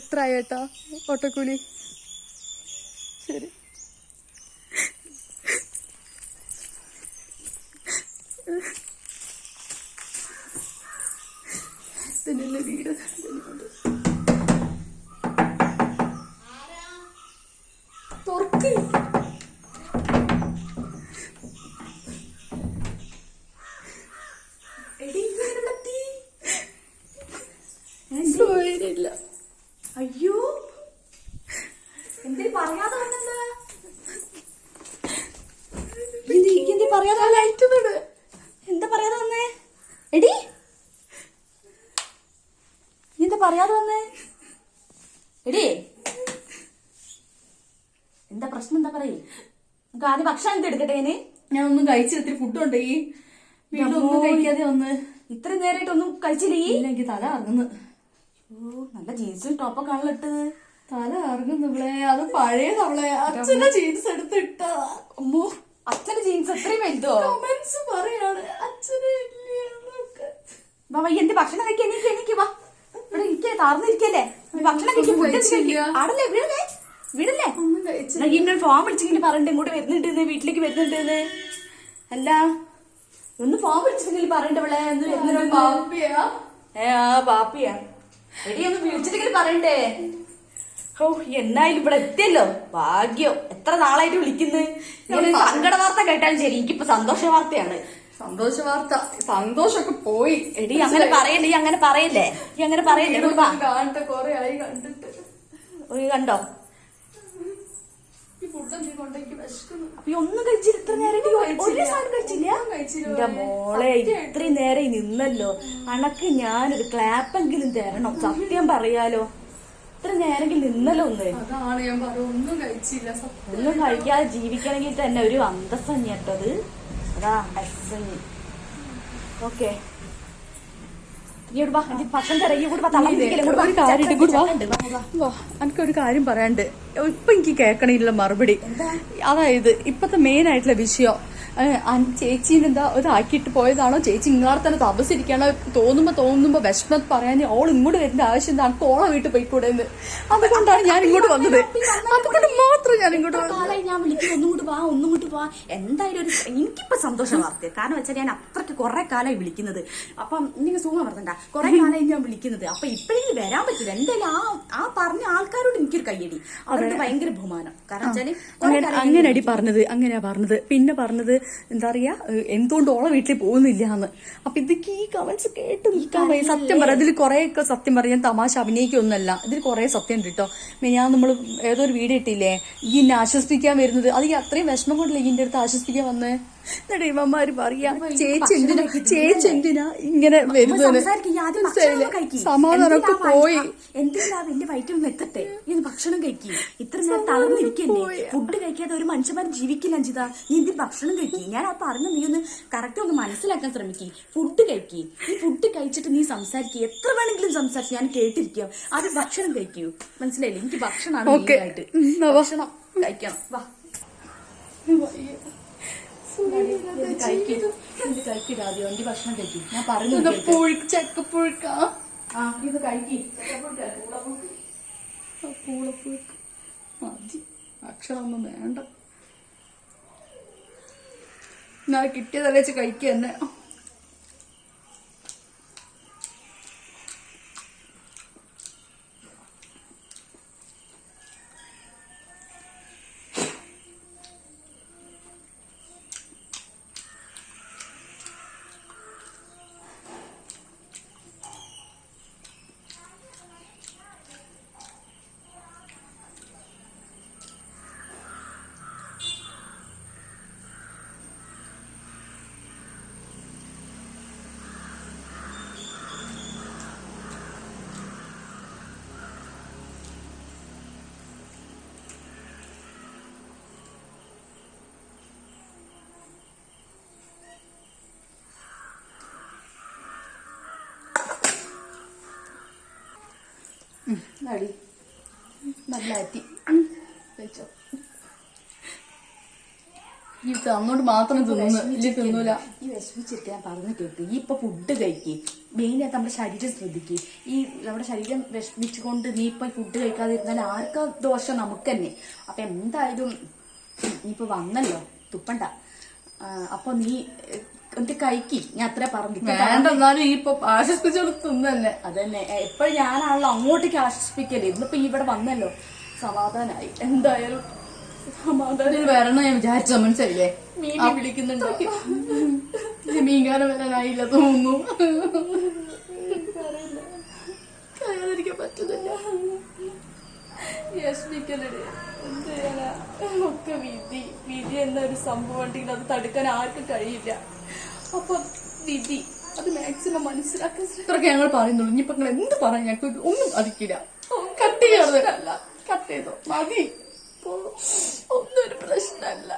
എത്ര ആയേട്ടാ ഓട്ടോക്കൂലി. ശരി. തന്നെയല്ലേ വീട്. പറയാതെ വന്നത് എന്തി പറയാതെ ലൈറ്റ് എന്താ പറയാതെ വന്നേ എടി. നീ എന്താ പറയാതെ വന്നേ എടി. എന്താ പ്രശ്നം? എന്താ പറയേ? നമുക്ക് ആദ്യം ഭക്ഷണം എന്ത് എടുക്കട്ടെ ഞാൻ ഒന്നും ഇത്തിരി ഫുഡ് ഉണ്ട് ഈ. വീട്ടിലൊന്നും കഴിക്കാതെ ഒന്ന് ഇത്ര നേരമായിട്ടൊന്നും ഒന്നും കഴിച്ചില്ലേ? എനിക്ക് തല അറങ്ങുന്നു നല്ല ജീൻസും ടോപ്പൊക്കെ ആണല്ലോ ഇട്ടത്. തല ഇറങ്ങുന്നു ഇവളെ അത് പഴയതവളെ അച്ഛന്റെ ജീൻസ് എടുത്തിട്ട അമ്മോ അച്ഛന്റെ ജീൻസ് എത്രയും വലുതോ? കമന്റ്സ് പറയാണ് അച്ഛനെ എന്റെ ഭക്ഷണം കഴിക്കാൻ എനിക്ക് എനിക്ക് വാ. ഇവിടെ ഇരിക്കേ താർന്നിരിക്കല്ലേ ഭക്ഷണം കഴിക്കും. ആടല്ലേ വീടല്ലേ വീടല്ലേ. ഇന്നൊരു ഫോൺ വിളിച്ചെങ്കിലും പറയണ്ടേ ഇങ്ങോട്ട് വരുന്നുണ്ട് വീട്ടിലേക്ക് വരുന്നുണ്ട് അല്ല ഒന്ന് ഫോൺ വിളിച്ചിട്ടെങ്കിലും പറയണ്ട ഇവിടെ ഒന്ന് വരുന്നുണ്ട് പാപ്പിയാ. ഏ ആ പാപ്പിയാ. എടി ഒന്ന് വിളിച്ചിട്ടെങ്കിലും പറയണ്ടേ? ഓ എന്നായാലും ഇവിടെ എത്തിയല്ലോ? ഭാഗ്യം. എത്ര നാളായിട്ട് വിളിക്കുന്നത് സങ്കട വാർത്ത കേട്ടാലും ശരി എനിക്കിപ്പോ സന്തോഷ വാർത്തയാണ് സന്തോഷ വാർത്ത സന്തോഷൊക്കെ പോയി. എടി അങ്ങനെ പറയല്ലേ ഈ അങ്ങനെ പറയല്ലേ ഈ അങ്ങനെ പറയല്ലേ. കാണട്ടെ കൊറേ ആയി കണ്ടിട്ട്. ഒരു കണ്ടോ? ഒന്നും കഴിച്ചില്ല ഇത്ര നേരം ഒരു. സാധനം കഴിച്ചില്ല? എന്റെ മോളെ ഇത്രയും നേരം നിന്നല്ലോ. അണക്ക് ഞാനൊരു ക്ലാപ്പെങ്കിലും തരണം. സത്യം പറയാലോ. ഇത്ര നേരെങ്കിൽ നിന്നല്ലോ ഒന്ന്. അതാണ് ഞാൻ പറഞ്ഞു ഒന്നും കഴിച്ചില്ല. ഒന്നും കഴിക്കാതെ ജീവിക്കണമെങ്കിൽ തന്നെ ഒരു അന്തസ്സഞ്ഞി കേട്ടത് അതാ. അസഞ്ഞി ഓക്കെ. എനിക്കൊരു കാര്യം പറയാണ്ട് ഇപ്പൊ എനിക്ക് കേക്കണില്ല മറുപടി. അതായത് ഇപ്പത്തെ മെയിൻ ആയിട്ടുള്ള വിഷയം ചേച്ചീനെ എന്താ ഇതാക്കിയിട്ട് പോയതാണോ? ചേച്ചി ഇങ്ങോട്ട് തന്നെ തപസിരിക്കണോ തോന്നുമ്പോ തോന്നുമ്പോ വിഷമം പറയാൻ ഓൾ ഇങ്ങോട്ട് വരുന്ന ആവശ്യം എന്താണ് കോള വീട്ടിൽ പോയിക്കൂടെ എന്ന് അതുകൊണ്ടാണ് ഞാൻ ഇങ്ങോട്ട് വന്നത്. അതുകൊണ്ട് മാത്രം ഞാൻ ഇങ്ങോട്ട് വന്നത്. ഞാൻ വിളിക്കുന്നു ഒന്നും കൂട്ട് വാ ഒന്നും കൂട്ട് വാ. എന്തായാലും ഒരു എനിക്കിപ്പോ സന്തോഷം വാർത്ത കാരണം വെച്ചാൽ ഞാൻ അത്രയ്ക്ക് കുറെ കാലമായി വിളിക്കുന്നത്. അപ്പം നിങ്ങൾ സൂമ പറഞ്ഞാ കുറെ കാലമായി ഞാൻ വിളിക്കുന്നത്. അപ്പൊ ഇപ്പോഴെങ്കിലും വരാൻ പറ്റില്ല. എന്തായാലും ആ ആ പറഞ്ഞ ആൾക്കാരോട് എനിക്കൊരു കയ്യടി. അവരുടെ ഭയങ്കര ബഹുമാനം. കാരണം വെച്ചാൽ അങ്ങനെ അടി പറഞ്ഞത് അങ്ങനെയാ പറഞ്ഞത്. പിന്നെ പറഞ്ഞത് എന്താ പറയാ എന്തുകൊണ്ട് ഓളെ വീട്ടിൽ പോകുന്നില്ല എന്ന് അപ്പൊ ഇതൊക്കെ ഈ കമന്റ്സ് കേട്ട് നിൽക്കാൻ വയ്യ. സത്യം പറയാം ഇതിൽ കുറെയൊക്കെ സത്യം പറയാം ഞാൻ തമാശ അഭിനയിക്കൊന്നല്ല ഇതിൽ കുറെ സത്യം ഉണ്ട് കേട്ടോ ഞാൻ നമ്മൾ ഏതോ ഒരു വീഡിയോ ഇട്ടില്ലേ? ഈ എന്നെ ആശ്വസിപ്പിക്കാൻ വരുന്നത്? അത് ഈ അത്രയും വിഷമം കൊണ്ടല്ലേ ഇതിന്റെ അടുത്ത് ആശ്വസിപ്പിക്കാൻ വന്നേ? എന്നിട്ട് ഇവന്മാര് പറയാ. ചേച്ചി എന്തിനാ ചേച്ചി എന്തിനാ ഇങ്ങനെ വരുന്നത്. സമാധാനമൊക്കെ പോയി. എന്തിനാ എന്റെ വയറ്റിൽ എത്തട്ടെ? ഇത് ഭക്ഷണം കഴിക്കി. ഇത്ര നേരം തളർന്നിരിക്കല്ലേ ഫുഡ് കഴിക്കാതെ ഒരു മനുഷ്യന്മാർ ജീവിക്കില്ല അഞ്ചിത. നീ എന്ത് ഭക്ഷണം കഴിക്കി? ഞാൻ ആ പറഞ്ഞ നീ ഒന്ന് കറക്റ്റ് ഒന്ന് മനസ്സിലാക്കാൻ ശ്രമിക്കി. ഫുഡ് കഴിക്കി. ഈ ഫുഡ് കഴിച്ചിട്ട് നീ സംസാരിക്കുക എത്ര വേണമെങ്കിലും സംസാരിക്കും ഞാൻ കേട്ടിരിക്കാം. അത് ഭക്ഷണം കഴിക്കൂ. മനസ്സിലായില്ലേ? എനിക്ക് ഭക്ഷണമാണ്. ഭക്ഷണം. കഴിക്കണം. വാ. എന്റെ ഭക്ഷണം കഴിക്കും. ഞാൻ പറഞ്ഞു പുഴുക്ക്. ചക്കപ്പുഴുക്ക ആ ഇത് കഴിക്കും. പൂളപ്പുഴുക്ക് മതി. അക്ഷരമൊന്നും വേണ്ട. കിട്ടിയതല്ലേ വെച്ച് കഴിക്കുക തന്നെ നടി നല്ലാറ്റി വെച്ചോ. ഈ അങ്ങോട്ട് മാത്രം തിന്നുന്നു ഇല്ല തിന്നൂല. ഈ വിശമിച്ചിരിക്കാൻ പറഞ്ഞു കേട്ടു. ഈ ഇപ്പൊ ഫുഡ് കഴിക്കേ. മെയിനായിട്ട് നമ്മുടെ ശരീരം ശ്രദ്ധിക്കേ. ഈ നമ്മുടെ ശരീരം വിഷമിച്ചുകൊണ്ട് നീ ഇപ്പൊ ഫുഡ് കഴിക്കാതിരുന്നാൽ ആർക്കാ ദോഷം നമുക്ക് തന്നെ അപ്പൊ എന്തായാലും നീ ഇപ്പൊ വന്നല്ലോ. തുപ്പണ്ട. അപ്പൊ നീ എന്നിട്ട് കഴിക്കി. ഞാൻ അത്ര പറഞ്ഞു വേണ്ട എന്നാലും ഈ ഇപ്പൊ ആശ്വസിപ്പിച്ചോട് തിന്നല്ലേ? അതന്നെ. എപ്പോഴും ഞാനാണല്ലോ അങ്ങോട്ടേക്ക് ആശ്വസിപ്പിക്കല്ലേ ഇന്നിപ്പോ ഈ ഇവിടെ വന്നല്ലോ. സമാധാനായി. എന്തായാലും സമാധാനം. വരണം ഞാൻ വിചാരിച്ച മനസ്സിലല്ലേ മീനെ വിളിക്കുന്നുണ്ടോ മീൻകാരൻ വരാനായില്ല തോന്നുന്നു. പറയാതിരിക്കാൻ പറ്റുന്നില്ല. എന്ത് ചെയ്യാനാ? ഒക്കെ വിധി. വിധി എന്നൊരു സംഭവം ഉണ്ടെങ്കിൽ അത് തടുക്കാൻ ആർക്കും കഴിയില്ല. അപ്പൊ വിധി. അത് മാക്സിമം മനസ്സിലാക്കാൻ ഇത്രയൊക്കെ ഞങ്ങൾ പറയുന്നുള്ളൂ. ഇനിയിപ്പൊ നിങ്ങൾ എന്ത് പറയാൻ ഞങ്ങൾക്ക് ഒന്നും അതിക്കില്ല. കട്ട് അല്ല കട്ട് ചെയ്തോ? മതി. ഒന്നും ഒരു പ്രശ്നമല്ല.